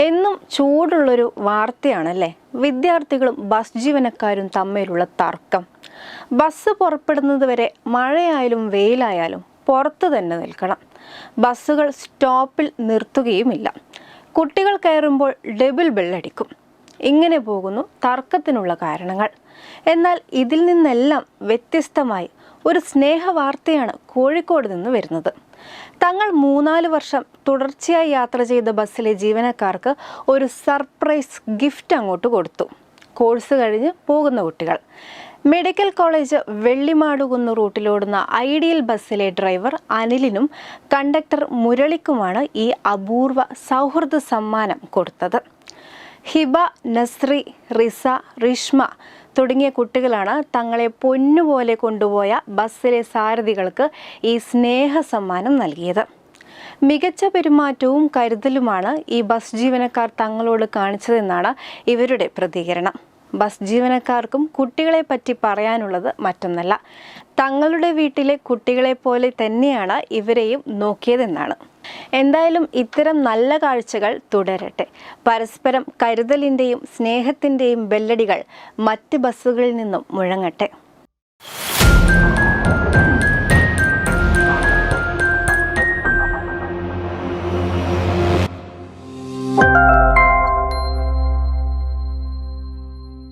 എന്നും ചൂടുള്ളൊരു വാർത്തയാണല്ലേ? വിദ്യാർത്ഥികളും ബസ് ജീവനക്കാരും തമ്മിലുള്ള തർക്കം. ബസ് പുറപ്പെടുന്നത് വരെ മഴയായാലും വെയിലായാലും പുറത്ത് തന്നെ നിൽക്കണം. ബസ്സുകൾ സ്റ്റോപ്പിൽ നിർത്തുകയുമില്ല. കുട്ടികൾ കയറുമ്പോൾ ഡബിൾ ബെല്ലടിക്കും ഇങ്ങനെ പോകുന്നു തർക്കത്തിനുള്ള കാരണങ്ങൾ. എന്നാൽ ഇതിൽ നിന്നെല്ലാം വ്യത്യസ്തമായി ഒരു സ്നേഹവാർത്തയാണ് കോഴിക്കോട് നിന്ന് വരുന്നത്. തങ്ങൾ മൂന്നാൽ വർഷം തുടർച്ചയായി യാത്ര ചെയ്ത ബസ്സിലെ ജീവനക്കാർക്ക് ഒരു സർപ്രൈസ് ഗിഫ്റ്റ് അങ്ങോട്ട് കൊടുത്തു. കോഴ്സ് കഴിഞ്ഞ് പോകുന്ന കുട്ടികൾ. മെഡിക്കൽ കോളേജ് വെള്ളിമാടുകുന്ന് റൂട്ടിലോടുന്ന ഐഡിയൽ ബസ്സിലെ ഡ്രൈവർ അനിലിനും കണ്ടക്ടർ മുരളിക്കുമാണ് ഈ അപൂർവ സൗഹൃദ സമ്മാനം കൊടുത്തത്. ഹിബ നസ്രി റിസ റിഷ്മ തുടങ്ങിയ കുട്ടികളാണ് തങ്ങളെ പൊന്നുപോലെ കൊണ്ടുപോയ ബസ്സിലെ സാരഥികൾക്ക് ഈ സ്നേഹ സമ്മാനം നൽകിയത്. മികച്ച പെരുമാറ്റവും കരുതലുമാണ് ഈ ബസ് ജീവനക്കാർ തങ്ങളോട് കാണിച്ചതെന്നാണ് ഇവരുടെ പ്രതികരണം. ബസ് ജീവനക്കാർക്കും കുട്ടികളെ പറ്റി പറയാനുള്ളത് മറ്റൊന്നല്ല. തങ്ങളുടെ വീട്ടിലെ കുട്ടികളെ പോലെ തന്നെയാണ് ഇവരെയും നോക്കിയതെന്നാണ്. എന്തായാലും ഇത്തരം നല്ല കാഴ്ചകൾ തുടരട്ടെ. പരസ്പരം കരുതലിന്റെയും സ്നേഹത്തിന്റെയും ബെല്ലടികൾ മറ്റ് ബസ്സുകളിൽ നിന്നും മുഴങ്ങട്ടെ.